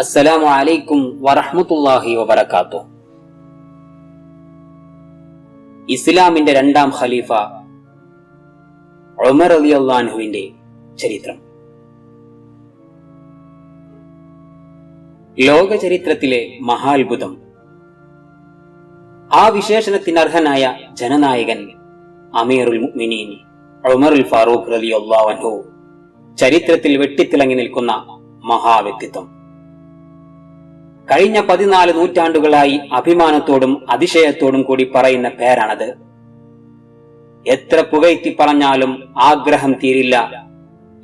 അസ്സലാമു അലൈക്കും വറഹ്മത്തുള്ളാഹി വബറകാത്തു ഇസ്ലാമിന്റെ രണ്ടാം ഖലീഫ ഉമർ അള്ളാൻഹുവിന്റെ ചരിത്രം. ലോക ചരിത്രത്തിലെ മഹാത്ഭുതം. ആ വിശേഷണത്തിന് അർഹനായ ജനനായകൻ അമീറുൽ മുഅ്മിനീൻ ഉമറുൽ ഫാറൂഖ് റളിയല്ലാഹു അൻഹു ചരിത്രത്തിൽ വെട്ടിത്തിളങ്ങി നിൽക്കുന്ന മഹാവ്യക്തിത്വം. കഴിഞ്ഞ പതിനാല് നൂറ്റാണ്ടുകളായി അഭിമാനത്തോടും അതിശയത്തോടും കൂടി പറയുന്ന പേരാണത്. എത്ര പുകയ്ത്തി പറഞ്ഞാലും ആഗ്രഹം തീരില്ല.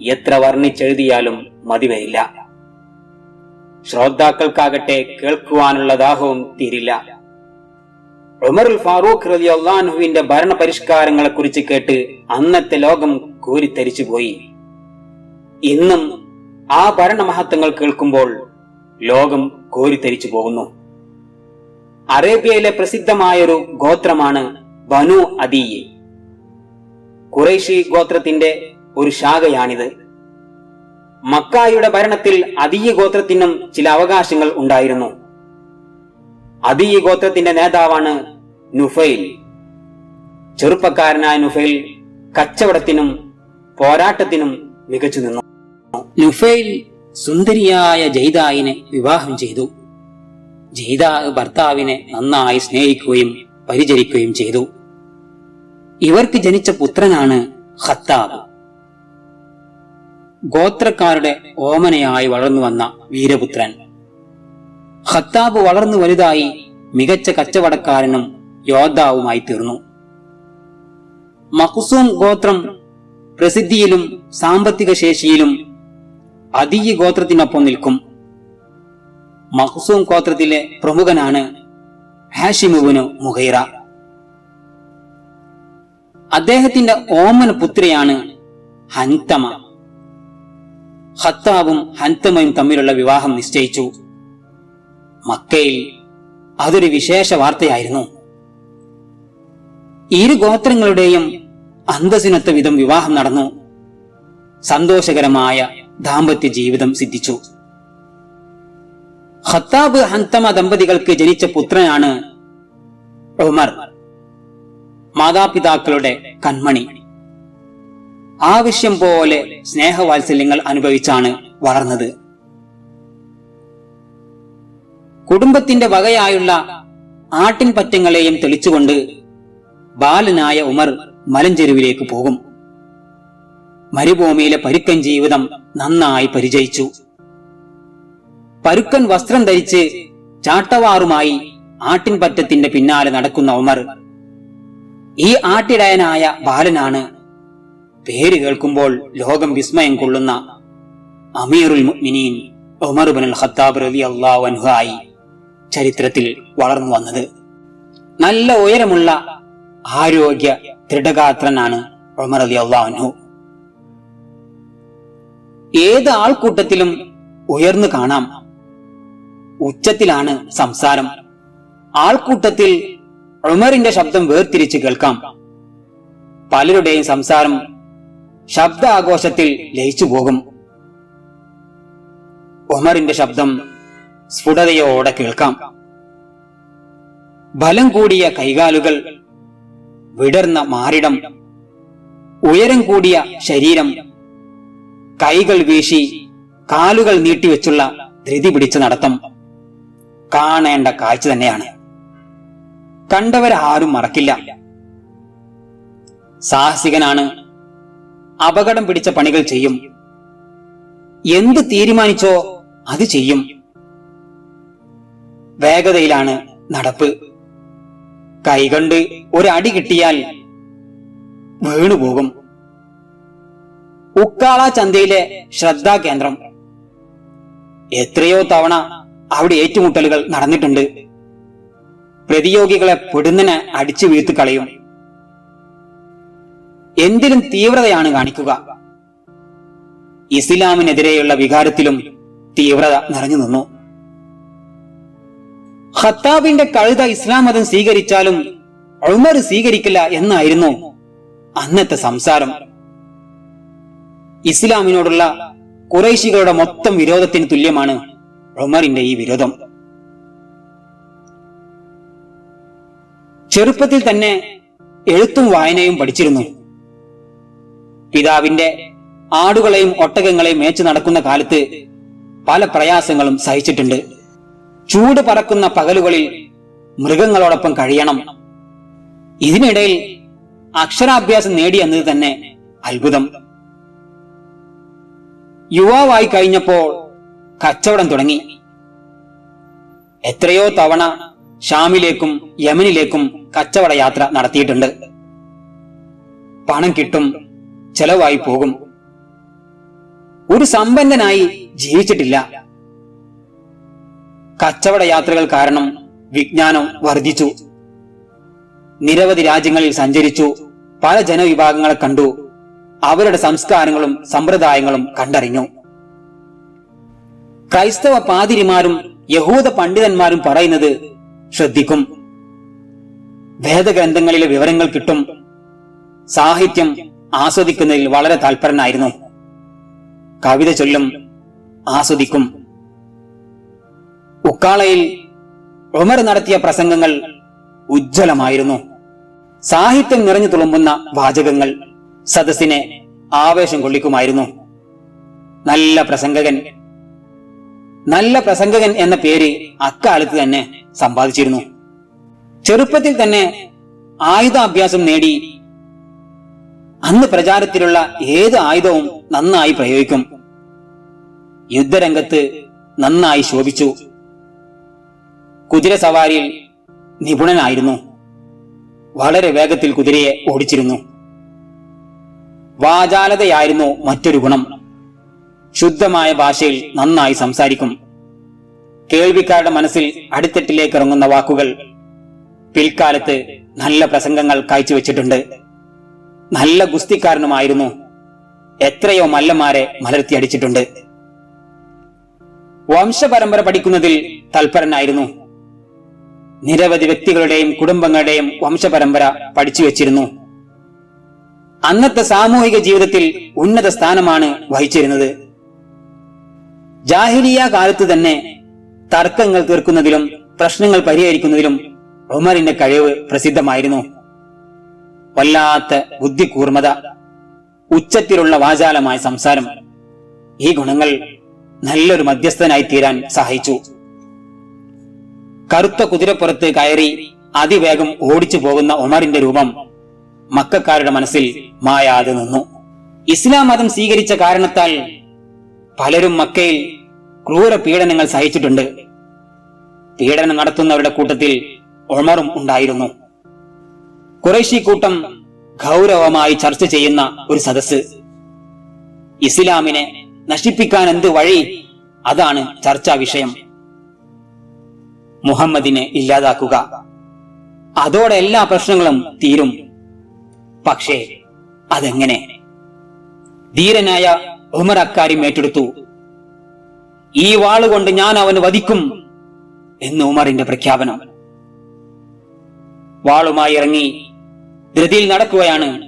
എത്ര വർണിച്ചെഴുതിയാലും മതിവരില്ല. ശ്രോതാക്കൾക്കാകട്ടെ കേൾക്കുവാനുള്ള ദാഹവും തീരില്ല. ഉമറുൽ ഫാറൂഖ് റതി അള്ളാൻഹുവിന്റെ ഭരണ പരിഷ്കാരങ്ങളെ കുറിച്ച് കേട്ട് അന്നത്തെ ലോകം കോരിത്തരിച്ചുപോയി. ഇന്നും ആ ഭരണമഹത്വങ്ങൾ കേൾക്കുമ്പോൾ ലോകം കോരിത്തരിച്ചു പോകുന്നു. അറേബ്യയിലെ പ്രസിദ്ധമായൊരു ഗോത്രമാണ് ബനു അദീയ. കുറേഷി ഗോത്രത്തിന്റെ ഒരു ശാഖയാണിത്. മക്കായുടെ ഭരണത്തിൽ അദീയ ഗോത്രത്തിനും ചില അവകാശങ്ങൾ ഉണ്ടായിരുന്നു. അദീയ ഗോത്രത്തിന്റെ നേതാവാണ് നുഫൈൽ. ചെറുപ്പക്കാരനായ നുഫൈൽ കച്ചവടത്തിനും പോരാട്ടത്തിനും മികച്ചു നിന്നു. നുഫൈൽ സുന്ദരിയായ ജയ്തായിനെ വിവാഹം ചെയ്തു. ജയ്ത ഭർത്താവിനെ നന്നായി സ്നേഹിക്കുകയും പരിചരിക്കുകയും ചെയ്തു. ഇവർക്ക് ജനിച്ച പുത്രനാണ് ഹത്താബ് ഗോത്രക്കാരുടെ ഓമനയായി വളർന്നു വന്ന വീരപുത്രൻ. ഹത്താബ് വളർന്നു വലുതായി മികച്ച കച്ചവടക്കാരനും യോദ്ധാവുമായി തീർന്നു. മഖ്സൂം ഗോത്രം പ്രസിദ്ധിയിലും സാമ്പത്തിക ശേഷിയിലും അതീയ ഗോത്രത്തിനൊപ്പം നിൽക്കും. മഹ്സൂം ഗോത്രത്തിലെ പ്രമുഖനാണ് ഹാഷിമുബിനു മുഹൈറ. അദ്ദേഹത്തിന്റെ ഓമന പുത്രിയാണ് ഹന്തമ ഹത്താബും ഹന്തമയും തമ്മിലുള്ള വിവാഹം നിശ്ചയിച്ചു. മക്കയിൽ അതൊരു വിശേഷ വാർത്തയായിരുന്നു. ഇരു ഗോത്രങ്ങളുടെയും അന്തസ്സിനൊത്ത വിധം വിവാഹം നടന്നു. സന്തോഷകരമായ ദാമ്പത്യ ജീവിതം സിദ്ധിച്ചു. ഹത്താബ് ഹന്തമ ദമ്പതികൾക്ക് ജനിച്ച പുത്രനാണ് ഉമർ മാതാപിതാക്കളുടെ കൺമണി. ആവശ്യം പോലെ സ്നേഹവാത്സല്യങ്ങൾ അനുഭവിച്ചാണ് വളർന്നത്. കുടുംബത്തിന്റെ വകയായുള്ള ആട്ടിൻപറ്റങ്ങളെയും തെളിച്ചുകൊണ്ട് ബാലനായ ഉമർ മലഞ്ചെരുവിലേക്ക് പോകും. മരുഭൂമിയിലെ പരുക്കൻ ജീവിതം നന്നായി പരിചയിച്ചു. പരുക്കൻ വസ്ത്രം ധരിച്ച് ചാട്ടവാറുമായി ആട്ടിൻപറ്റത്തിന്റെ പിന്നാലെ നടക്കുന്ന ഉമർ ഈ ആട്ടിടയനായ ബാലനാണ്. പേര് കേൾക്കുമ്പോൾ ലോകം വിസ്മയം കൊള്ളുന്ന അമീറുൽ മുഅ്മിനീൻ ഉമർ ബിൻ ഖത്താബ് റലി അള്ളാഹു ആയി ചരിത്രത്തിൽ വളർന്നു വന്നത്. നല്ല ഉയരമുള്ള ആരോഗ്യ ദൃഢഗാത്രനാണ് ഉമർ അലി അള്ളാഹു അൻഹു. ഏത് ആൾക്കൂട്ടത്തിലും ഉയർന്നു കാണാം. ഉച്ചത്തിലാണ് സംസാരം. ആൾക്കൂട്ടത്തിൽ ഉമറിന്റെ ശബ്ദം വേർതിരിച്ച് കേൾക്കാം. പലരുടെയും സംസാരം ശബ്ദ ആഘോഷത്തിൽ ലയിച്ചു പോകും. ഉമറിന്റെ ശബ്ദം സ്ഫുടതയോടെ കേൾക്കാം. ബലം കൂടിയ കൈകാലുകൾ വിടർന്ന മാറിടം ഉയരം കൂടിയ ശരീരം കൈകൾ വീശി കാലുകൾ നീട്ടിവെച്ചുള്ള ധൃതി പിടിച്ച നടത്തം കാണേണ്ട കാഴ്ച തന്നെയാണ്. കണ്ടവരാരും മറക്കില്ല. സാഹസികനാണ്. അപകടം പിടിച്ച പണികൾ ചെയ്യും. എന്ത് തീരുമാനിച്ചോ അത് ചെയ്യും. വേഗതയിലാണ് നടപ്പ്. കൈകൊണ്ട് ഒരടി കിട്ടിയാൽ വീണുപോകും. ഉക്കാള ചന്തയിലെ ശ്രദ്ധാ കേന്ദ്രം. എത്രയോ തവണ അവിടെ ഏറ്റുമുട്ടലുകൾ നടന്നിട്ടുണ്ട്. പ്രതിയോഗികളെ പെടുന്നിന് അടിച്ചു വീഴ്ത്തു കളയും. എന്തിലും തീവ്രതയാണ് കാണിക്കുക. ഇസ്ലാമിനെതിരെയുള്ള വികാരത്തിലും തീവ്രത നിറഞ്ഞു നിന്നു. ഖത്താബിന്റെ കഴുത ഇസ്ലാം മതം സ്വീകരിച്ചാലും ഉമർ സ്വീകരിക്കില്ല എന്നായിരുന്നു അന്നത്തെ സംസാരം. ഇസ്ലാമിനോടുള്ള കുറേശികളുടെ മൊത്തം വിരോധത്തിന് തുല്യമാണ് ഉമറിന്റെ ഈ വിരോധം. ചെറുപ്പത്തിൽ തന്നെ എഴുത്തും വായനയും പഠിച്ചിരുന്നു. പിതാവിന്റെ ആടുകളെയും ഒട്ടകങ്ങളെയും മേച്ചു നടക്കുന്ന കാലത്ത് പല പ്രയാസങ്ങളും സഹിച്ചിട്ടുണ്ട്. ചൂട് പറക്കുന്ന പകലുകളിൽ മൃഗങ്ങളോടൊപ്പം കഴിയണം. ഇതിനിടയിൽ അക്ഷരാഭ്യാസം നേടിയെന്നത് തന്നെ അത്ഭുതം. യുവാവായി കഴിഞ്ഞപ്പോൾ കച്ചവടം തുടങ്ങി. എത്രയോ തവണ ഷാമിലേക്കും യമനിലേക്കും കച്ചവട യാത്ര നടത്തിയിട്ടുണ്ട്. പണം കിട്ടും ചെലവായി പോകും. ഒരു സമ്പന്നനായി ജീവിച്ചിട്ടില്ല. കച്ചവട യാത്രകൾ കാരണം വിജ്ഞാനം വർദ്ധിച്ചു. നിരവധി രാജ്യങ്ങളിൽ സഞ്ചരിച്ചു. പല ജനവിഭാഗങ്ങളെ കണ്ടു. അവരുടെ സംസ്കാരങ്ങളും സമ്പ്രദായങ്ങളും കണ്ടറിഞ്ഞു. ക്രൈസ്തവ പാതിരിമാരും യഹൂദ പണ്ഡിതന്മാരും പറയുന്നത് ശ്രദ്ധിക്കും. വേദഗ്രന്ഥങ്ങളിലെ വിവരങ്ങൾ കിട്ടും. സാഹിത്യം ആസ്വദിക്കുന്നതിൽ വളരെ താല്പരനായിരുന്നു കവിത ചൊല്ലും ആസ്വദിക്കും. ഉക്കാളയിൽ ഉമർ നടത്തിയ പ്രസംഗങ്ങൾ ഉജ്ജ്വലമായിരുന്നു. സാഹിത്യം നിറഞ്ഞു തുളുമ്പുന്ന വാചകങ്ങൾ സദസ്സിനെ ആവേശം കൊള്ളിക്കുമായിരുന്നു. നല്ല പ്രസംഗകൻ നല്ല പ്രസംഗകൻ എന്ന പേര് അക്കാലത്ത് തന്നെ സമ്പാദിച്ചിരുന്നു. ചെറുപ്പത്തിൽ തന്നെ ആയുധാഭ്യാസം നേടി അന്ന് പ്രചാരത്തിലുള്ള ഏത് ആയുധവും നന്നായി പ്രയോഗിക്കും. യുദ്ധരംഗത്ത് നന്നായി ശോഭിച്ചു. കുതിര സവാരിയിൽ നിപുണനായിരുന്നു. വളരെ വേഗത്തിൽ കുതിരയെ ഓടിച്ചിരുന്നു. വാചാലതയായിരുന്നു മറ്റൊരു ഗുണം. ശുദ്ധമായ ഭാഷയിൽ നന്നായി സംസാരിക്കും. കേൾവിക്കാരുടെ മനസ്സിൽ അടിത്തട്ടിലേക്ക് ഇറങ്ങുന്ന വാക്കുകൾ പിൽക്കാലത്ത് നല്ല പ്രസംഗങ്ങൾ കാഴ്ചവെച്ചിട്ടുണ്ട് നല്ല ഗുസ്തിക്കാരനുമായിരുന്നു എത്രയോ മല്ലന്മാരെ മലർത്തിയടിച്ചിട്ടുണ്ട് വംശപരമ്പര പഠിക്കുന്നതിൽ തൽപരനായിരുന്നു. നിരവധി വ്യക്തികളുടെയും കുടുംബങ്ങളുടെയും വംശപരമ്പര പഠിച്ചു വെച്ചിരുന്നു. അന്നത്തെ സാമൂഹിക ജീവിതത്തിൽ ഉന്നത സ്ഥാനമാണ് വഹിച്ചിരുന്നത്. ജാഹിലിയ കാലത്ത് തന്നെ തർക്കങ്ങൾ തീർക്കുന്നതിലും പ്രശ്നങ്ങൾ പരിഹരിക്കുന്നതിലും ഉമറിന്റെ കഴിവ് പ്രസിദ്ധമായിരുന്നു. വല്ലാത്ത ബുദ്ധികൂർമ്മത ഉച്ചത്തിലുള്ള വാചാലമായ സംസാരം ഈ ഗുണങ്ങൾ നല്ലൊരു മധ്യസ്ഥനായി തീരാൻ സഹായിച്ചു. കറുത്ത കുതിരപ്പുറത്ത് കയറി അതിവേഗം ഓടിച്ചു പോകുന്ന ഉമറിന്റെ രൂപം മക്കാരുടെ മനസ്സിൽ മായാതെ നിന്നു. ഇസ്ലാം മതം സ്വീകരിച്ച കാരണത്താൽ പലരും മക്കയിൽ ക്രൂര പീഡനങ്ങൾ സഹിച്ചിട്ടുണ്ട്. പീഡനം നടത്തുന്നവരുടെ കൂട്ടത്തിൽ ഒമറും ഉണ്ടായിരുന്നു. കുറേശി കൂട്ടം ഗൗരവമായി ചർച്ച ചെയ്യുന്ന ഒരു സദസ്സ്. ഇസ്ലാമിനെ നശിപ്പിക്കാൻ എന്ത് വഴി? അതാണ് ചർച്ചാ വിഷയം. മുഹമ്മദിനെ ഇല്ലാതാക്കുക. അതോടെ എല്ലാ പ്രശ്നങ്ങളും തീരും. പക്ഷേ അതെങ്ങനെ? ധീരനായ ഉമർ അക്കാര്യം ഏറ്റെടുത്തു. ഈ വാളുകൊണ്ട് ഞാൻ അവന് വധിക്കും എന്ന് ഉമറിന്റെ പ്രഖ്യാപനം. വാളുമായി ഇറങ്ങി ധൃതിയിൽ നടക്കുകയാണ്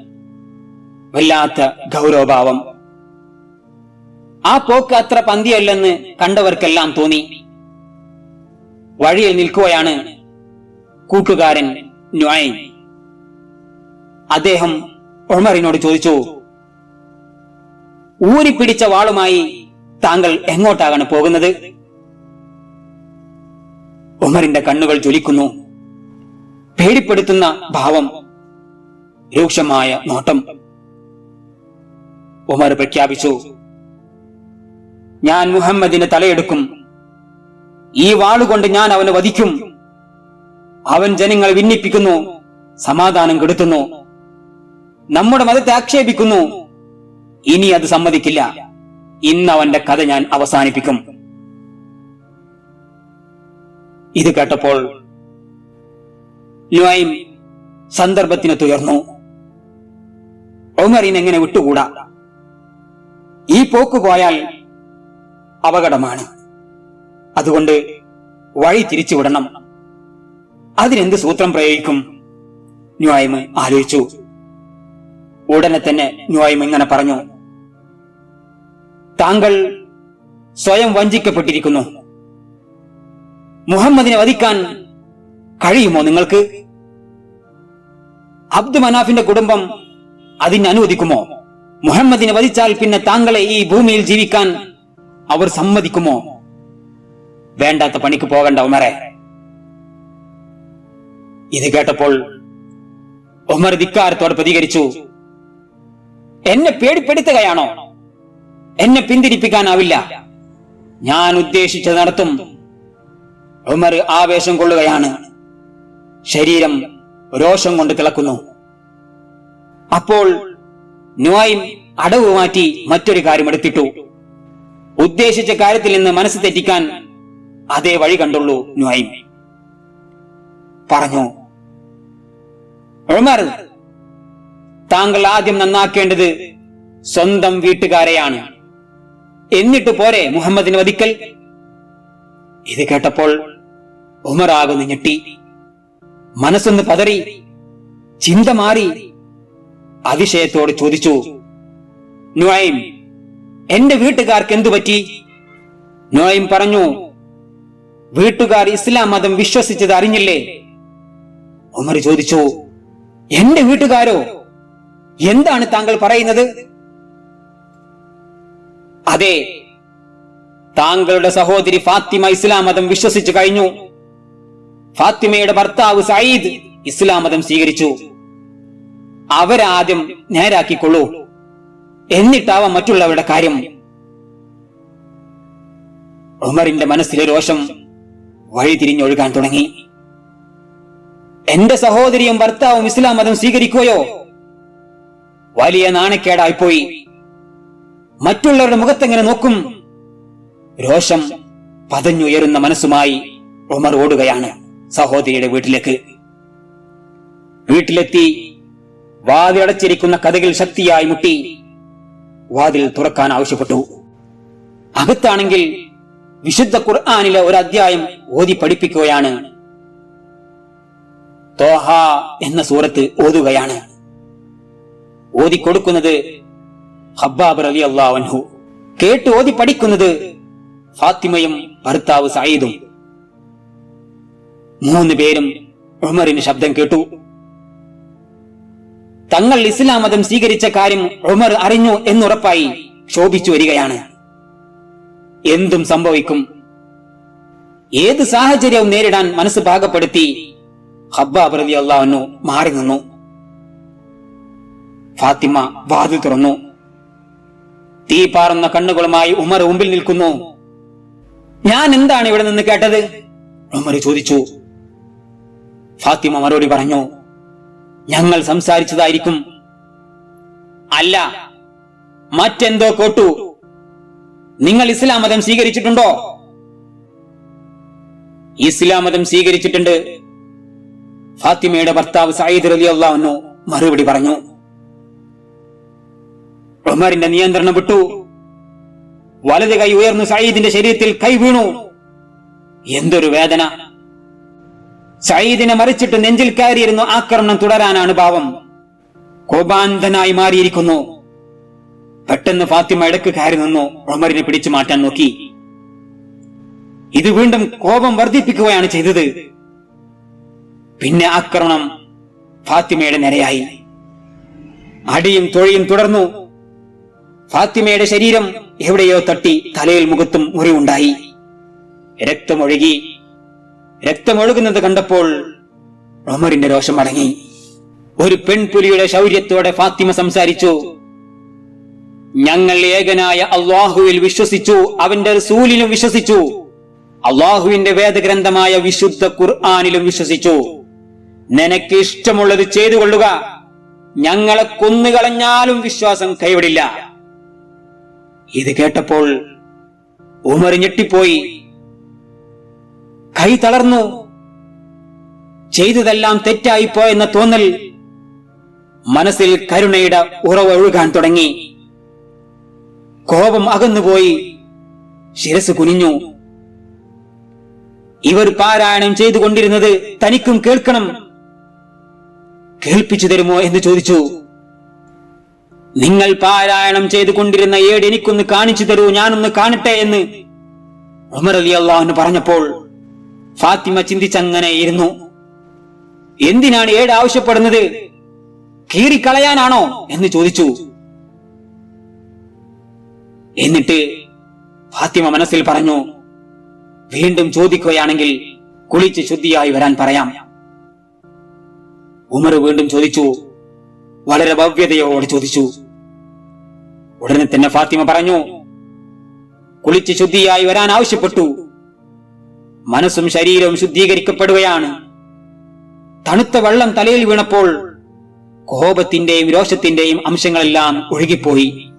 വല്ലാത്ത ഗൗരവഭാവം. ആ പോക്ക് അത്ര പന്തിയല്ലെന്ന് കണ്ടവർക്കെല്ലാം തോന്നി. വഴിയിൽ നിൽക്കുകയാണ് കൂട്ടുകാരൻ ന്വായൻ അദ്ദേഹം ഉമറിനോട് ചോദിച്ചു ഊരിപ്പിടിച്ച വാളുമായി താങ്കൾ എങ്ങോട്ടാകാണ് പോകുന്നത്? ഉമറിന്റെ കണ്ണുകൾ ജ്വലിക്കുന്നു. പേടിപ്പെടുത്തുന്ന ഭാവം രൂക്ഷമായ നോട്ടം. ഉമർ പ്രഖ്യാപിച്ചു ഞാൻ മുഹമ്മദിന് തലയെടുക്കും. ഈ വാളുകൊണ്ട് ഞാൻ അവനെ വധിക്കും. അവൻ ജനങ്ങൾ ഭിന്നിപ്പിക്കുന്നു സമാധാനം കെടുത്തുന്നു. നമ്മുടെ മതത്തെ ആക്ഷേപിക്കുന്നു. ഇനി അത് സമ്മതിക്കില്ല. ഇന്ന് അവന്റെ കഥ ഞാൻ അവസാനിപ്പിക്കും. ഇത് കേട്ടപ്പോൾ ലുവൈം സന്ദർഭത്തിന് തുയർന്നു. ഒമറിന് എങ്ങനെ വിട്ടുകൂടാ? ഈ പോക്ക് പോയാൽ അപകടമാണ്. അതുകൊണ്ട് വഴി തിരിച്ചുവിടണം. അതിനെന്ത് സൂത്രം പ്രയോഗിക്കും? ന്യായ്മ ആലോചിച്ചു. ഉടനെ തന്നെ ന്യൂഐമ് ഇങ്ങനെ പറഞ്ഞു. താങ്കൾ സ്വയം വഞ്ചിക്കപ്പെട്ടിരിക്കുന്നു. മുഹമ്മദിനെ വധിക്കാൻ കഴിയുമോ നിങ്ങൾക്ക്? അബ്ദു മനാഫിന്റെ കുടുംബം അതിന് അനുവദിക്കുമോ? മുഹമ്മദിനെ വധിച്ചാൽ പിന്നെ താങ്കളെ ഈ ഭൂമിയിൽ ജീവിക്കാൻ അവർ സമ്മതിക്കുമോ? വേണ്ടാത്ത പണിക്ക് പോകണ്ട ഉമറെ. ഇത് കേട്ടപ്പോൾ ഉമർ ധിക്കാരത്തോടെ പ്രതികരിച്ചു. എന്നെ പേടിപ്പെടുത്തുകയാണോ? എന്നെ പിന്തിരിപ്പിക്കാനാവില്ല. ഞാൻ ഉദ്ദേശിച്ചത് നടത്തും. ഉമർ ആവേശം കൊള്ളുകയാണ്. ശരീരം രോഷം കൊണ്ട് തിളക്കുന്നു. അപ്പോൾ നുവായും അടവ് മാറ്റി മറ്റൊരു കാര്യം എടുത്തിട്ടു. ഉദ്ദേശിച്ച കാര്യത്തിൽ നിന്ന് മനസ്സ് തെറ്റിക്കാൻ അതേ വഴി കണ്ടുള്ളൂ നുവായും പറഞ്ഞു ഉമർ താങ്കൾ ആദ്യം നന്നാക്കേണ്ടത് സ്വന്തം വീട്ടുകാരെയാണ്. എന്നിട്ട് പോരെ മുഹമ്മദിന് വധിക്കൽ? ഇത് കേട്ടപ്പോൾ ഉമറാകുന്നു ഞെട്ടി. മനസ്സൊന്ന് പതറി ചിന്ത മാറി അതിശയത്തോട് ചോദിച്ചു നുഴയും എന്റെ വീട്ടുകാർക്ക് എന്തു പറ്റി? നുഴയും പറഞ്ഞു വീട്ടുകാർ ഇസ്ലാം മതം വിശ്വസിച്ചത് അറിഞ്ഞില്ലേ? ഉമർ ചോദിച്ചു എന്റെ വീട്ടുകാരോ? എന്താണ് താങ്കൾ പറയുന്നത്? അതെ താങ്കളുടെ സഹോദരി ഫാത്തിമ ഇസ്ലാം മതം വിശ്വസിച്ചു കഴിഞ്ഞു. ഫാത്തിമയുടെ ഭർത്താവ് സയ്യിദ് ഇസ്ലാം മതം സ്വീകരിച്ചു. അവരാദ്യം നേരാക്കിക്കൊള്ളൂ. എന്നിട്ടാവാം മറ്റുള്ളവരുടെ കാര്യം. ഉമറിന്റെ മനസ്സിലെ രോഷം വഴിതിരിഞ്ഞൊഴുകാൻ തുടങ്ങി. എന്റെ സഹോദരിയും ഭർത്താവും ഇസ്ലാം മതം സ്വീകരിക്കുകയോ വലിയ നാണക്കേടായിപ്പോയി. മറ്റുള്ളവരുടെ മുഖത്തെങ്ങനെ നോക്കും? രോഷം പതഞ്ഞുയരുന്ന മനസ്സുമായി ഉമർ ഓടുകയാണ് സഹോദരിയുടെ വീട്ടിലേക്ക്. വീട്ടിലെത്തി വാതിലടച്ചിരിക്കുന്ന കഥകൾ ശക്തിയായി മുട്ടി വാതിൽ തുറക്കാൻ ആവശ്യപ്പെട്ടു. അകത്താണെങ്കിൽ വിശുദ്ധ ഖുർആാനിലെ ഒരു അധ്യായം ഓതി പഠിപ്പിക്കുകയാണ്. തോഹ എന്ന സൂറത്ത് ഓതുകയാണ്. ഓതിക്കൊടുക്കുന്നത് ഹബ്ബാബ് റലി അള്ളാഹു കേട്ട് ഓതി പഠിക്കുന്നത് ഫാത്തിമയും ഭർത്താവ് സയ്യിദും മൂന്ന് പേരും ഉമറിന് ശബ്ദം കേട്ടു. തങ്ങൾ ഇസ്ലാം മതം സ്വീകരിച്ച കാര്യം ഉമർ അറിഞ്ഞു എന്നുറപ്പായി ശോഭിച്ചു വരികയാണ്. എന്തും സംഭവിക്കും. ഏത് സാഹചര്യവും നേരിടാൻ മനസ്സ് പാകപ്പെടുത്തി ഹബ്ബാബ് റലി അള്ളാഹു മാറി നിന്നു. ഫാത്തിമ വാതിൽ തുറന്നു. തീ പാറുന്ന കണ്ണുകളുമായി ഉമർ മുമ്പിൽ നിൽക്കുന്നു. ഞാൻ എന്താണ് ഇവിടെ നിന്ന് കേട്ടത്? ഉമർ ചോദിച്ചു. ഫാത്തിമ മറുപടി പറഞ്ഞു ഞങ്ങൾ സംസാരിച്ചതായിരിക്കും. അല്ല മറ്റെന്തോ കേട്ടു. നിങ്ങൾ ഇസ്ലാം മതം സ്വീകരിച്ചിട്ടുണ്ടോ? ഇസ്ലാം മതം സ്വീകരിച്ചിട്ടുണ്ട്. ഫാത്തിമയുടെ ഭർത്താവ് സയ്യിദ് റലി അള്ളാഹുന്നു മറുപടി പറഞ്ഞു. ഉമറിന്റെ നിയന്ത്രണം വിട്ടു. വലത് കൈ ഉയർന്നു സയ്യിദിന്റെ ശരീരത്തിൽ കൈ വീണു. എന്തൊരു വേദന. സയ്യിദിനെ മറിച്ചിട്ട് നെഞ്ചിൽ കയറിയിരുന്നു ആക്രമണം തുടരാനാണ് ഭാവം കോപാന്തനായി മാറിയിരിക്കുന്നു. പെട്ടെന്ന് ഫാത്തിമ ഇടയ്ക്ക് കയറി നിന്നു ഉമറിനെ പിടിച്ചു മാറ്റാൻ നോക്കി. ഇത് വീണ്ടും കോപം വർദ്ധിപ്പിക്കുകയാണ് ചെയ്തത്. പിന്നെ ആക്രമണം ഫാത്തിമയുടെ നിരയായി. അടിയും തൊഴിയും തുടർന്നു. ഫാത്തിമയുടെ ശരീരം എവിടെയോ തട്ടി തലയിൽ മുഖത്തും മുറിവുണ്ടായി. രക്തമൊഴുകി. രക്തമൊഴുകുന്നത് കണ്ടപ്പോൾ ഉമറിന്റെ രോഷം അടങ്ങി. ഒരു പെൺപുലിയുടെ ശൗര്യത്തോടെ ഫാത്തിമ സംസാരിച്ചു. ഞങ്ങൾ ഏകനായ അള്ളാഹുവിൽ വിശ്വസിച്ചു അവന്റെ റസൂലിലും വിശ്വസിച്ചു. അള്ളാഹുവിന്റെ വേദഗ്രന്ഥമായ വിശുദ്ധ ഖുർആാനിലും വിശ്വസിച്ചു. നിനക്ക് ഇഷ്ടമുള്ളത് ചെയ്തു കൊള്ളുക ഞങ്ങളെ കൊന്നുകളഞ്ഞാലും വിശ്വാസം കൈവിടില്ല. ഇത് കേട്ടപ്പോൾ ഉമർ ഞെട്ടിപ്പോയി. കൈ തളർന്നു. ചെയ്തതെല്ലാം തെറ്റായിപ്പോയെന്ന തോന്നൽ മനസ്സിൽ കരുണയുടെ ഉറവ് ഒഴുകാൻ തുടങ്ങി. കോപം അകന്നുപോയി. ശിരസ് കുനിഞ്ഞു. ഇവർ പാരായണം ചെയ്തുകൊണ്ടിരുന്നത് തനിക്കും കേൾക്കണം. കേൾപ്പിച്ചു തരുമോ എന്ന് ചോദിച്ചു. നിങ്ങൾ പാരായണം ചെയ്തുകൊണ്ടിരുന്ന ഏട് എനിക്കൊന്ന് കാണിച്ചു തരൂ ഞാനൊന്ന് കാണട്ടെ എന്ന്. ഉമർ അലി അള്ളാഹുന് പറഞ്ഞപ്പോൾ ഫാത്തിമ ചിന്തിച്ചങ്ങനെ ഇരുന്നു. എന്തിനാണ് ഏട് ആവശ്യപ്പെടുന്നത്? കീറിക്കളയാനാണോ എന്ന് ചോദിച്ചു. എന്നിട്ട് ഫാത്തിമ മനസ്സിൽ പറഞ്ഞു വീണ്ടും ചോദിക്കുകയാണെങ്കിൽ കുളിച്ച് ശുദ്ധിയായി വരാൻ പറയാം. ഉമർ വീണ്ടും ചോദിച്ചു വളരെ ഭവ്യതയോടെ ചോദിച്ചു ഉടനെ തന്നെ ഫാത്തിമ പറഞ്ഞു കുളിച്ച് ശുദ്ധിയായി വരാൻ ആവശ്യപ്പെട്ടു. മനസ്സും ശരീരവും ശുദ്ധീകരിക്കപ്പെടുകയാണ്. തണുത്ത വെള്ളം തലയിൽ വീണപ്പോൾ കോപത്തിന്റെയും രോഷത്തിന്റെയും അംശങ്ങളെല്ലാം ഒഴുകിപ്പോയി.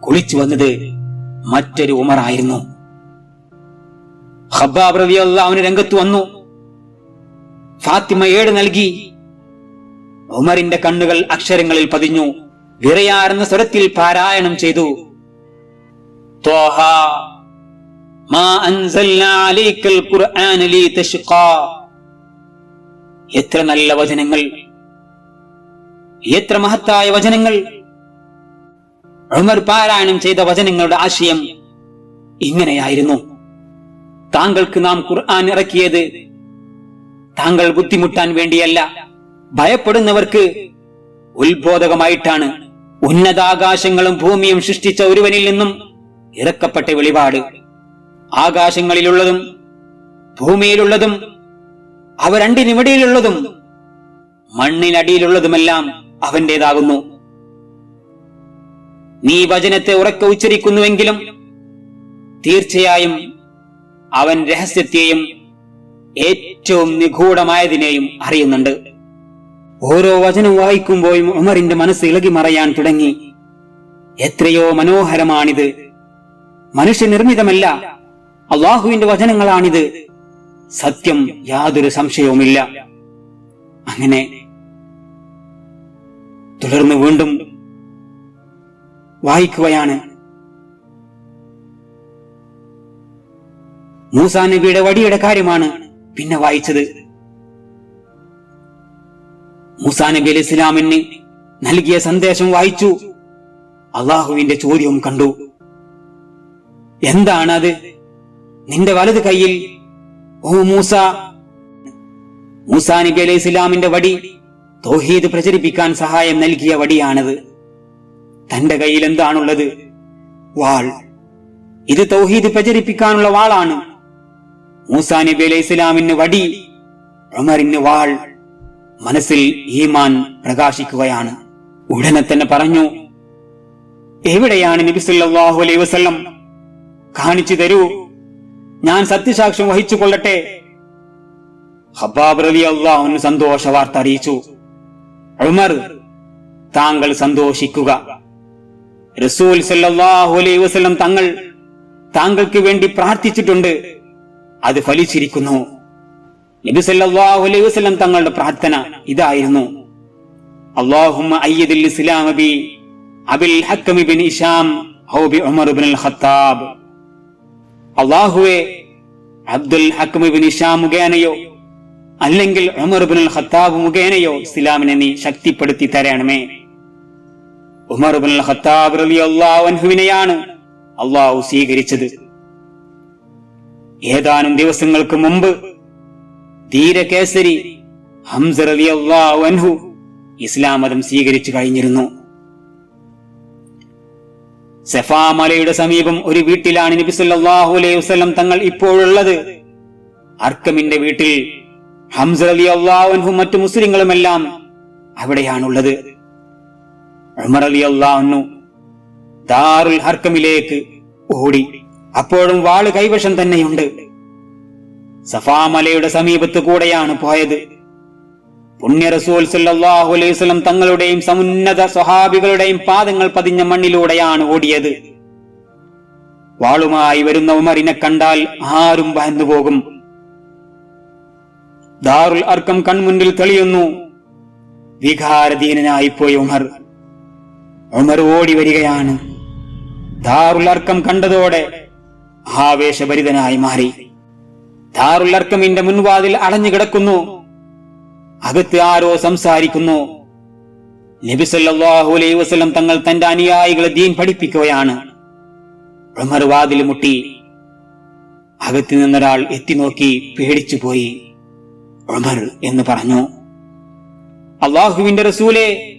കുളിച്ചു വന്നത് മറ്റൊരു ഉമറായിരുന്നു. ഹബ്ബാബ് റളിയല്ലാഹു അവന് രംഗത്ത് വന്നു. ഫാത്തിമ ഏട് നൽകി. ഉമറിന്റെ കണ്ണുകൾ അക്ഷരങ്ങളിൽ പതിഞ്ഞു. വിറയാർന്ന സ്വരത്തിൽ പാരായണം ചെയ്തു. മാ ഖുർആന. എത്ര നല്ല വചനങ്ങൾ. എത്ര മഹത്തായ വചനങ്ങൾ. ഉമർ പാരായണം ചെയ്ത വചനങ്ങളുടെ ആശയം ഇങ്ങനെയായിരുന്നു. താങ്കൾക്ക് നാം ഖുർആൻ ഇറക്കിയത് താങ്കൾ ബുദ്ധിമുട്ടാൻ വേണ്ടിയല്ല ഭയപ്പെടുന്നവർക്ക് ഉത്ബോധകമായിട്ടാണ്. ഉന്നതാകാശങ്ങളും ഭൂമിയും സൃഷ്ടിച്ച ഒരുവനിൽ നിന്നും ഇറക്കപ്പെട്ട വെളിപാട്. ആകാശങ്ങളിലുള്ളതും ഭൂമിയിലുള്ളതും അവ രണ്ടിനിവിടെയിലുള്ളതും മണ്ണിനടിയിലുള്ളതുമെല്ലാം അവന്റേതാകുന്നു. നീ വചനത്തെ ഉറക്കെ ഉച്ചരിക്കുന്നുവെങ്കിലും തീർച്ചയായും അവൻ രഹസ്യത്തെയും ഏറ്റവും നിഗൂഢമായതിനെയും അറിയുന്നുണ്ട്. ഓരോ വചനം വായിക്കുമ്പോഴും ഉമറിന്റെ മനസ്സ് ഇളകി മറയാൻ തുടങ്ങി. എത്രയോ മനോഹരമാണിത്. മനുഷ്യനിർമ്മിതമല്ല അള്ളാഹുവിന്റെ വചനങ്ങളാണിത്. സത്യം യാതൊരു സംശയവുമില്ല. അങ്ങനെ തുടർന്ന് വീണ്ടും വായിക്കുകയാണ്. മൂസാ നബിയുടെ വടിയുടെ കാര്യമാണ് പിന്നെ വായിച്ചത്. മൂസാ നബി അലി ഇസ്ലാമിന് നൽകിയ സന്ദേശം വായിച്ചു. അള്ളാഹുവിന്റെ ചോദ്യവും കണ്ടു. എന്താണ് അത് നിന്റെ വലത് കയ്യിൽ ഓ മൂസ മൂസാ നബി അലൈഹി ഇസ്ലാമിന്റെ വടി തോഹീദ് പ്രചരിപ്പിക്കാൻ സഹായം നൽകിയ വടിയാണത്. തന്റെ കയ്യിൽ എന്താണുള്ളത്? വാൾ. ഇത് തൗഹീദ് പ്രചരിപ്പിക്കാനുള്ള വാളാണ്. മൂസാ നബി അലൈഹി ഇസ്ലാമിന് വടി ഉമറിന് വാൾ. മനസ്സിൽ ഈമാൻ പ്രകാശിക്കുകയാണ്. ഉടനെ തന്നെ പറഞ്ഞു എവിടെയാണ് നബിസുല്ലാഹു അലൈ വസല്ലം? കാണിച്ചു തരൂ. ഞാൻ സത്യസാക്ഷ്യം വഹിച്ചു കൊള്ളട്ടെ. ഹബാബ് റലി അള്ളാഹുന് സന്തോഷ വാർത്ത അറിയിച്ചു. ഉമർ താങ്കൾ സന്തോഷിക്കുക. റസൂൽ സല്ലല്ലാഹു അലൈഹി വസല്ലം തങ്ങൾ താങ്കൾക്ക് വേണ്ടി പ്രാർത്ഥിച്ചിട്ടുണ്ട്. അത് ഫലിച്ചിരിക്കുന്നു. നബി സല്ലല്ലാഹു അലൈഹി വസല്ലം തങ്ങളുടെ പ്രാർത്ഥന ഇതായിരുന്നു. ബി ബി ഉമർ ഖത്താബ് അബ്ദുൽ മുഖേനയോ അല്ലെങ്കിൽ ഉമർ ഖത്താബ് മുഖേനയോ ഇസ്ലാമിനെ നീ ശക്തിപ്പെടുത്തി തരണമേ. ഉമർ ഇബ്നുൽ ഖത്താബ് അള്ളാഹു സ്വീകരിച്ചത്. ഏതാനും ദിവസങ്ങൾക്ക് മുമ്പ് ധീരകേസരി ഹംസ അൻഹു ഇസ്ലാം മതം സ്വീകരിച്ചു കഴിഞ്ഞിരുന്നു. സെഫാ മലയുടെ സമീപം ഒരു വീട്ടിലാണ് നബി സല്ലല്ലാഹു അലൈഹി വസല്ലം തങ്ങൾ ഇപ്പോഴുള്ളത്. അർക്കമിന്റെ വീട്ടിൽ ഹംസ അലി അൻഹു മറ്റു മുസ്ലിങ്ങളുമെല്ലാം അവിടെയാണുള്ളത്. ഉമർ അലി അൻഹു ദാറുൽ ഹർക്കമിലേക്ക് ഓടി. അപ്പോഴും വാൾ കൈവശം തന്നെയുണ്ട്. സഫാമലയുടെ സമീപത്ത് കൂടെയാണ് പോയത്. പുണ്യ റസൂൽ സല്ലല്ലാഹു അലൈഹി വസല്ലം തങ്ങളുടെയും സമുന്നത സ്വഹാബികളുടെയും പാദങ്ങൾ പതിഞ്ഞ മണ്ണിലൂടെയാണ് ഓടിയത്. വാളുമായി വരുന്ന ഉമറിനെ കണ്ടാൽ ആരും ഭയന്നുപോകും ദാറുൽ അർക്കം കൺമുന്നിൽ തെളിയുന്നു വികാരധീനനായിപ്പോയി ഉമർ. ഉമർ ഓടി വരികയാണ്. ദാറുൽ അർക്കം കണ്ടതോടെ ആവേശഭരിതനായി മാറി. ഇന്റെ മുൻവാതിൽ അടഞ്ഞു കിടക്കുന്നു. അകത്ത് ആരോ സംസാരിക്കുന്നു. നബി സല്ലല്ലാഹു അലൈഹി വസല്ലം തങ്ങൾ തന്റെ അനുയായികളെ ദീൻ പഠിപ്പിക്കുകയാണ്. ഉമർ വാതിൽ മുട്ടി. അകത്ത് നിന്നൊരാൾ എത്തി നോക്കി പേടിച്ചു പോയി. ഉമർ എന്ന് പറഞ്ഞു അള്ളാഹുവിന്റെ റസൂലെ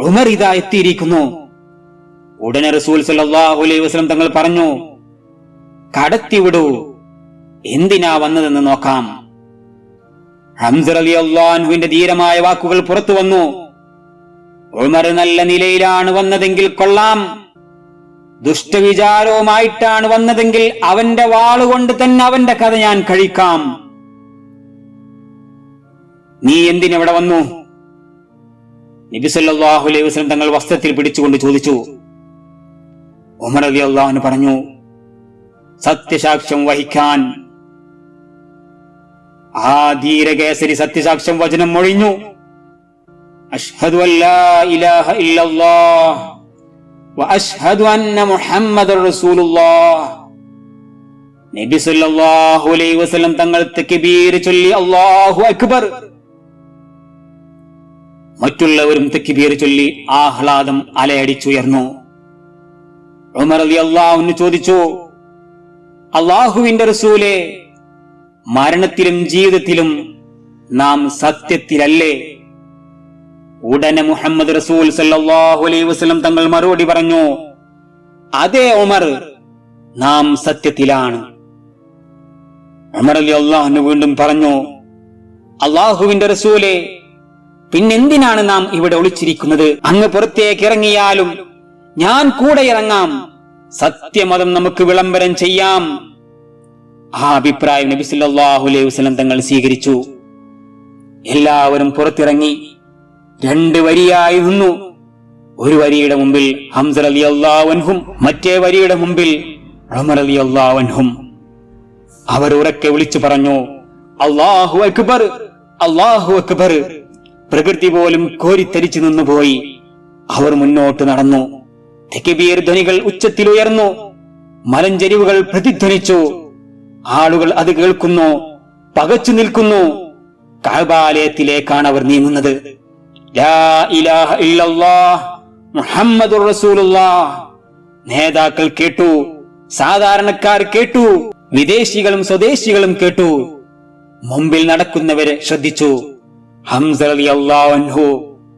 ഉമർ ഇതാ എത്തിയിരിക്കുന്നു. ഉടനെ റസൂൽ സല്ലല്ലാഹു അലൈഹി വസല്ലം തങ്ങൾ പറഞ്ഞു കടത്തിവിടൂ എന്തിനാ വന്നതെന്ന് നോക്കാം. ഹംസർ അലി അള്ളാൻഹുവിന്റെ ധീരമായ വാക്കുകൾ പുറത്തു വന്നു. ഉമർ നല്ല നിലയിലാണ് വന്നതെങ്കിൽ കൊള്ളാം. ദുഷ്ടവിചാരവുമായിട്ടാണ് വന്നതെങ്കിൽ അവന്റെ വാളുകൊണ്ട് തന്നെ അവന്റെ കഥ ഞാൻ കഴിക്കാം. നീ എന്തിനെവിടെ വന്നു? നബിസല്ലാഹു അലൈഹി വസ്ലം തങ്ങൾ വസ്ത്രത്തിൽ പിടിച്ചുകൊണ്ട് ചോദിച്ചു. ഉമർ അലി അള്ളാഹുന് പറഞ്ഞു സത്യസാക്ഷ്യം വഹിക്കാൻ ആ ധീരകേസരി സത്യസാക്ഷ്യം വചനം മൊഴിഞ്ഞു. അഷ്ഹദു ഇല്ലല്ലാഹ് നബി സല്ലല്ലാഹു അലൈഹി വസല്ലം തക്ബീർ ചൊല്ലി അല്ലാഹു അക്ബർ. മറ്റുള്ളവരും തക്ബീർ ചൊല്ലി ആഹ്ലാദം അലയടിച്ചുയർന്നു. ഉമർ റളിയല്ലാഹു ചോദിച്ചു അള്ളാഹുവിന്റെ റസൂലെ മരണത്തിലും ജീവിതത്തിലും നാം സത്യത്തിലല്ലേ? ഉടനെ മുഹമ്മദ് റസൂൽ സല്ലല്ലാഹു അലൈഹി വസല്ലം തങ്ങൾ മറുപടി പറഞ്ഞു അതെ ഉമർ നാം സത്യത്തിലാണ്. ഉമർ അലി അള്ളാഹുന് വീണ്ടും പറഞ്ഞു അള്ളാഹുവിന്റെ റസൂലെ പിന്നെന്തിനാണ് നാം ഇവിടെ ഒളിച്ചിരിക്കുന്നത്? അങ്ങ് പുറത്തേക്ക് ഇറങ്ങിയാലും ഞാൻ കൂടെ ഇറങ്ങാം. സത്യമതം നമുക്ക് വിളംബരം ചെയ്യാം. ആ അഭിപ്രായം നബി സല്ലല്ലാഹു അലൈഹി വസല്ലം തങ്ങൾ സ്വീകരിച്ചു. എല്ലാവരും പുറത്തിറങ്ങി രണ്ട് വരിയായി നിന്നു. ഒരു വരിയുടെ മുമ്പിൽ ഹംസർ അലി അള്ളാവൻഹും മറ്റേ വരിയുടെ മുമ്പിൽ ഉമർ അലി അള്ളാവൻഹും അവർ ഉറക്കെ വിളിച്ചു പറഞ്ഞു അള്ളാഹു അക്ബർ അള്ളാഹു അക്ബർ. പ്രകൃതി പോലും കോരിത്തരിച്ചു നിന്നുപോയി. അവർ മുന്നോട്ട് നടന്നു. തക്ബീർ ധ്വനികൾ ഉച്ചത്തിൽ ഉയർന്നു. മലഞ്ചെരിവുകൾ പ്രതിധ്വനിച്ചു. ആളുകൾ അത് കേൾക്കുന്നു പകച്ചു നിൽക്കുന്നു. കാബാലയത്തിലേക്കാണ് അവർ നീങ്ങുന്നത്. നേതാക്കൾ കേട്ടു സാധാരണക്കാർ കേട്ടു വിദേശികളും സ്വദേശികളും കേട്ടു. മുമ്പിൽ നടക്കുന്നവരെ ശ്രദ്ധിച്ചു. ഹംസ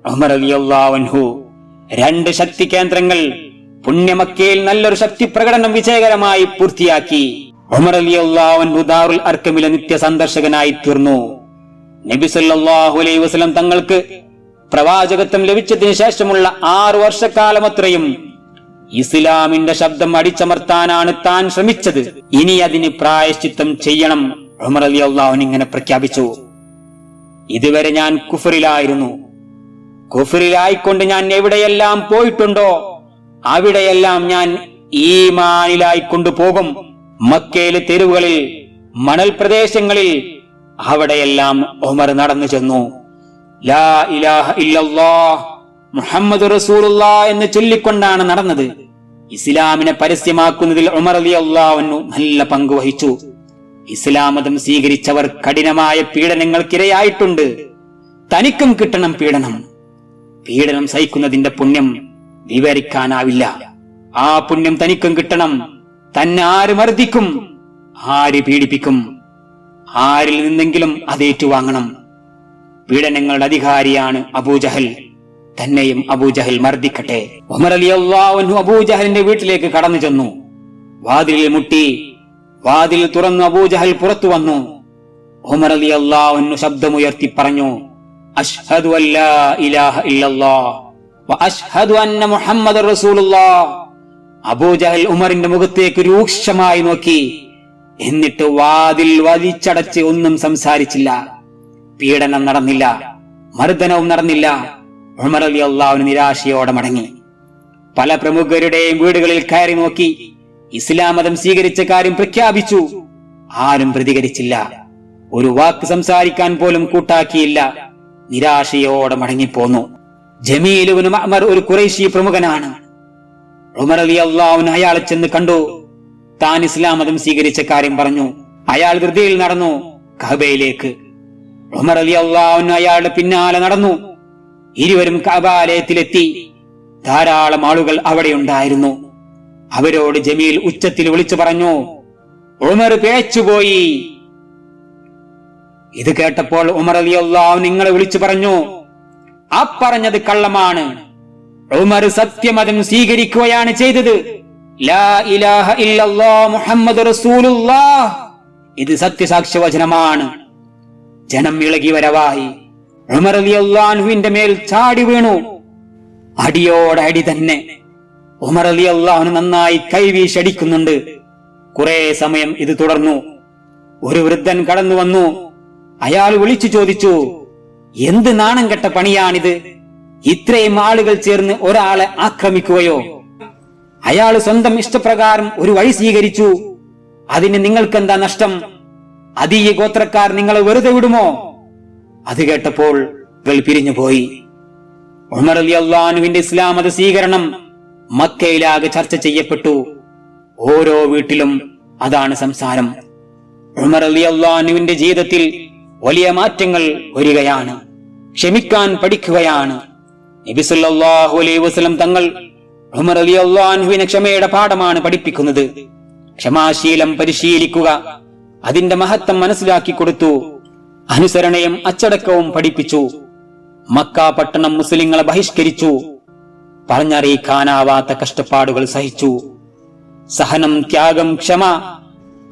അമർ അലി അള്ളാഹു രണ്ട് ശക്തി കേന്ദ്രങ്ങൾ പുണ്യമക്കയിൽ നല്ലൊരു ശക്തി പ്രകടനം വിജയകരമായി പൂർത്തിയാക്കി. ഉമർ റളിയല്ലാഹു ദാറുൽ അർക്കമിലെ നിത്യ സന്ദർശകനായി തീർന്നു. നബി സല്ലല്ലാഹു അലൈഹി വസല്ലം തങ്ങൾക്ക് പ്രവാചകത്വം ലഭിച്ചതിന് ശേഷമുള്ള ആറു വർഷക്കാലം അത്രയും ഇസ്ലാമിന്റെ ശബ്ദം അടിച്ചമർത്താനാണ് താൻ ശ്രമിച്ചത്. ഇനി അതിന് പ്രായശ്ചിത്തം ചെയ്യണം ഉമർ അലി അള്ളാഹുൻ ഇങ്ങനെ പ്രഖ്യാപിച്ചു. ഇതുവരെ ഞാൻ കുഫറിലായിരുന്നു. കുഫറിലായിക്കൊണ്ട് ഞാൻ എവിടെയെല്ലാം പോയിട്ടുണ്ടോ അവിടെയെല്ലാം ഞാൻ ഈമാനിലായി കൊണ്ടുപോകും മക്കയിലെ തെരുവുകളിൽ മണൽ പ്രദേശങ്ങളിൽ അവിടെയെല്ലാം ഉമർ നടന്നു ചെന്നു. ലാ ഇലാഹ മുഹമ്മദ് എന്ന് ചൊല്ലിക്കൊണ്ടാണ് നടന്നത്. ഇസ്ലാമിനെ പരസ്യമാക്കുന്നതിൽ ഉമർ അലി അള്ളാഹുന്നു നല്ല പങ്ക് വഹിച്ചു. ഇസ്ലാം മതം സ്വീകരിച്ചവർ കഠിനമായ പീഡനങ്ങൾക്കിരയായിട്ടുണ്ട്. തനിക്കും കിട്ടണം പീഡനം. പീഡനം സഹിക്കുന്നതിന്റെ പുണ്യം വിവരിക്കാനാവില്ല. ആ പുണ്യം തനിക്കും കിട്ടണം. തന്നെ ആര് മർദ്ദിക്കും? ആര് പീഡിപ്പിക്കും? ആരിൽ നിന്നെങ്കിലും അത് ഏറ്റുവാങ്ങണം? പീഡനങ്ങളുടെ അധികാരിയാണ് അബൂജഹൽ. തന്നെയും അബൂജഹൽ മർദ്ദിക്കട്ടെ. ഉമർ അബൂജഹലിന്റെ വീട്ടിലേക്ക് കടന്നു ചെന്നു. വാതിലിൽ മുട്ടി വാതിൽ തുറന്നു അബൂജഹൽ പുറത്തു വന്നു. ഉമർ അലി അള്ളാഹു ശബ്ദമുയർത്തി പറഞ്ഞു അഷ്ഹദു അല്ലാ ഇലാഹ ഇല്ലല്ലാഹ് വ അഷ്ഹദു അന്ന മുഹമ്മദ് റസൂലുള്ളാഹ് അബൂജഹൽ ഉമറിന്റെ മുഖത്തേക്ക് രൂക്ഷമായി നോക്കി. എന്നിട്ട് വാതിൽ വലിച്ചടച്ച് ഒന്നും സംസാരിച്ചില്ല. പീഡനം നടന്നില്ല. മർദ്ദനവും നടന്നില്ല. ഉമർ അലി അള്ളാവിന് നിരാശയോടെ മടങ്ങി. പല പ്രമുഖരുടെയും വീടുകളിൽ കയറി നോക്കി. ഇസ്ലാം മതം സ്വീകരിച്ച കാര്യം പ്രഖ്യാപിച്ചു. ആരും പ്രതികരിച്ചില്ല. ഒരു വാക്ക് സംസാരിക്കാൻ പോലും കൂട്ടാക്കിയില്ല. നിരാശയോടെ മടങ്ങിപ്പോന്നു. ജമീലുവിനും അമർ ഒരു കുറേശി പ്രമുഖനാണ്. ഉമർ അലി അള്ളാഹുവിന് അയാളെ ചെന്ന് കണ്ടു. താൻ ഇസ്ലാം മതം സ്വീകരിച്ച കാര്യം പറഞ്ഞു. അയാൾ ധൃതിയിൽ നടന്നു കഹബയിലേക്ക്. ഉമർ അലി അള്ളാഹു അയാളുടെ പിന്നാലെ നടന്നു. ഇരുവരും കബാലയത്തിലെത്തി ധാരാളം ആളുകൾ അവിടെ ഉണ്ടായിരുന്നു. അവരോട് ജമീൽ ഉച്ചത്തിൽ വിളിച്ചു പറഞ്ഞു ഉമർ പേച്ചുപോയി ഇത് കേട്ടപ്പോൾ ഉമർ അലി അള്ളാഹു നിങ്ങളെ വിളിച്ചു പറഞ്ഞു ആ കള്ളമാണ്. ഉമർ സത്യമതം സ്വീകരിക്കുകയാണ് ചെയ്തത്. ഇത് സത്യസാക്ഷ്യ വചനമാണ് ജനം ഇളകി വരവായി. ഉമർ അലി അള്ളാഹുവിന്റെ മേൽ ചാടി വീണു. അടിയോടെ അടി തന്നെ. ഉമർ അലി അള്ളാഹു നന്നായി കൈവീശടിക്കുന്നുണ്ട് കുറെ സമയം ഇത് തുടർന്നു. ഒരു വൃദ്ധൻ കടന്നു വന്നു. അയാൾ വിളിച്ചു ചോദിച്ചു എന്ത് നാണം കെട്ട പണിയാണിത്? ഇത്രയും ആളുകൾ ചേർന്ന് ഒരാളെ ആക്രമിക്കുകയോ? അയാൾ സ്വന്തം ഇഷ്ടപ്രകാരം ഒരു വഴി സ്വീകരിച്ചു. അതിന് നിങ്ങൾക്ക് എന്താ നഷ്ടം? അതീയ ഗോത്രക്കാർ നിങ്ങളെ വെറുതെ വിടുമോ? അത് കേട്ടപ്പോൾ ഇവൾ പിരിഞ്ഞുപോയി. ഉമർ അലി അള്ളാനുവിന്റെ ഇസ്ലാം മത സ്വീകരണം മക്കയിലാകെ ചർച്ച ചെയ്യപ്പെട്ടു. ഓരോ വീട്ടിലും അതാണ് സംസാരം. ഉമർ അലി അള്ളാനുവിന്റെ ജീവിതത്തിൽ വലിയ മാറ്റങ്ങൾ വരികയാണ്. ക്ഷമിക്കാൻ പഠിക്കുകയാണ്. നബി സല്ലല്ലാഹു അലൈഹി വസല്ലം തങ്ങൾ ഉമർ ക്ഷമയുടെ പാഠമാണ് പഠിപ്പിക്കുന്നത്. ക്ഷമാശീലം പരിശീലിക്കുക അതിന്റെ മഹത്വം മനസ്സിലാക്കി കൊടുത്തു അനുസരണയും അച്ചടക്കവും പഠിപ്പിച്ചു. മക്ക പട്ടണം മുസ്ലിങ്ങളെ ബഹിഷ്കരിച്ചു. പറഞ്ഞറിയിക്കാനാവാത്ത കഷ്ടപ്പാടുകൾ സഹിച്ചു. സഹനം ത്യാഗം ക്ഷമ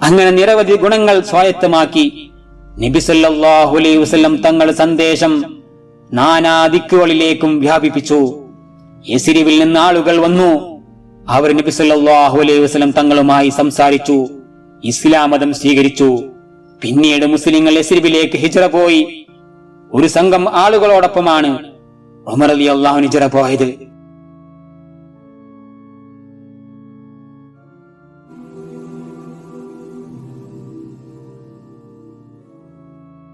അങ്ങനെ നിരവധി ഗുണങ്ങൾ സ്വായത്തമാക്കി നബി സല്ലല്ലാഹു അലൈഹി വസല്ലം തങ്ങളുടെ സന്ദേശം നാനാ ദിക്കുകളിലേക്കും വ്യാപിപ്പിച്ചു. യസിരിവിൽ നിന്ന് ആളുകൾ വന്നു. അവർ നബി സല്ലല്ലാഹു അലൈഹി വസല്ലം തങ്ങളുമായി സംസാരിച്ചു. ഇസ്ലാം മതം സ്വീകരിച്ചു. പിന്നീട് മുസ്ലിങ്ങൾ യസിരിബിലേക്ക് ഹിജറ പോയി. ഒരു സംഘം ആളുകളോടൊപ്പമാണ് ഉമർ അലി അള്ളാഹു ഹിജറ പോയത്.